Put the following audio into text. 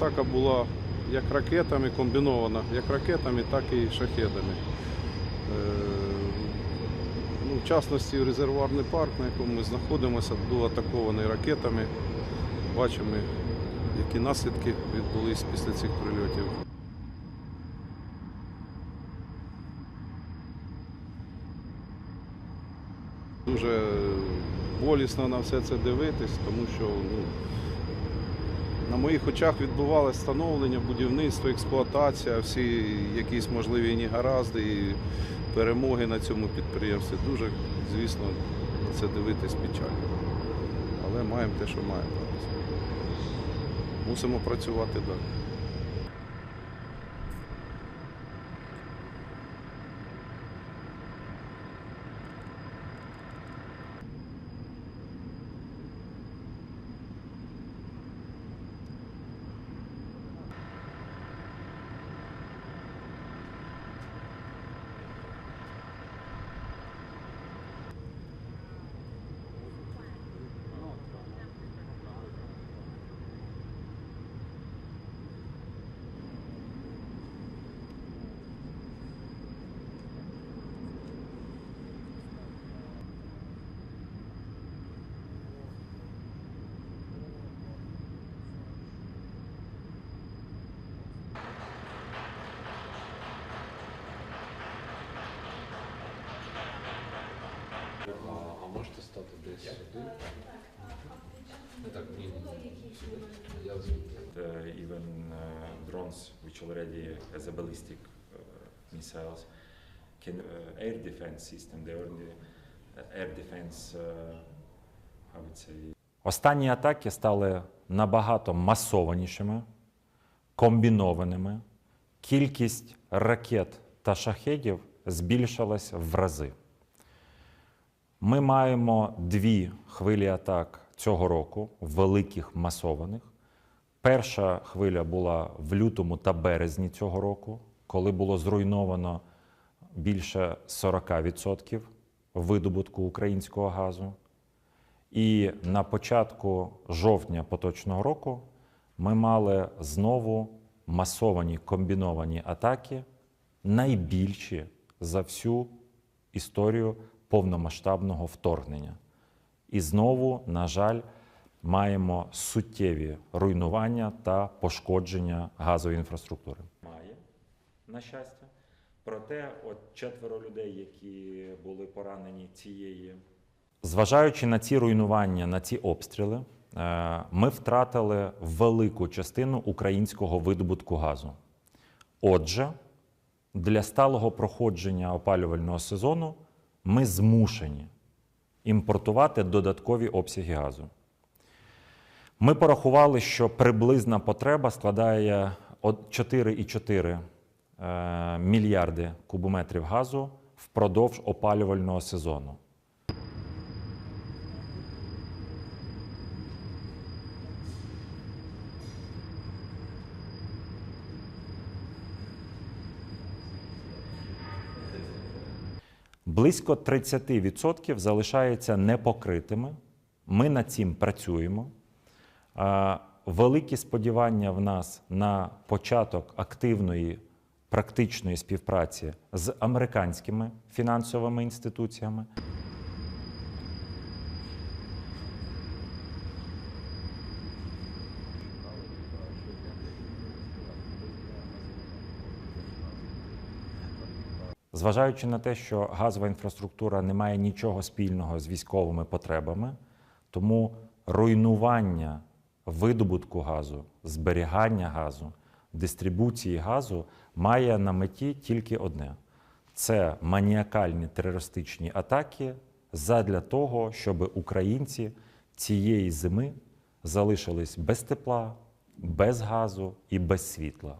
атака була як ракетами, комбінована, як ракетами, так і шахедами. Е, Ну, в частності резервуарний парк, на якому ми знаходимося, був атакований ракетами. Бачимо, які наслідки відбулись після цих прильотів. Дуже болісно на все це дивитись, тому що ну, на моїх очах відбувалося становлення, будівництво, експлуатація, всі якісь можливі негаразди і перемоги на цьому підприємстві. Дуже, звісно, це дивитись печально. Але маємо те, що маємо. Мусимо працювати далі. Even uh, drones which already has a ballistic uh, missiles can uh, air defense system they already uh, air defense uh, I would say Останні атаки стали набагато масованішими, комбінованими. Кількість ракет та шахедів збільшилась в рази. Ми маємо дві хвилі атак цього року, великих масованих. Перша хвиля була в лютому та березні цього року, коли було зруйновано більше 40% видобутку українського газу. І на початку жовтня поточного року ми мали знову масовані комбіновані атаки, найбільші за всю історію повномасштабного вторгнення. І знову, на жаль, маємо суттєві руйнування та пошкодження газової інфраструктури. Має, на щастя. Проте, от четверо людей, які були поранені цієї. Зважаючи на ці руйнування, на ці обстріли, е, ми втратили велику частину українського видобутку газу. Отже, для сталого проходження опалювального сезону ми змушені імпортувати додаткові обсяги газу. Ми порахували, що приблизна потреба складає 4,4 е, мільярди кубометрів газу впродовж опалювального сезону. Близько 30% залишається непокритими. Ми над цим працюємо. Великі сподівання в нас на початок активної практичної співпраці з американськими фінансовими інституціями. Зважаючи на те, що газова інфраструктура не має нічого спільного з військовими потребами, тому руйнування видобутку газу, зберігання газу, дистрибуції газу має на меті тільки одне: це маніакальні терористичні атаки задля того, щоб українці цієї зими залишились без тепла, без газу і без світла.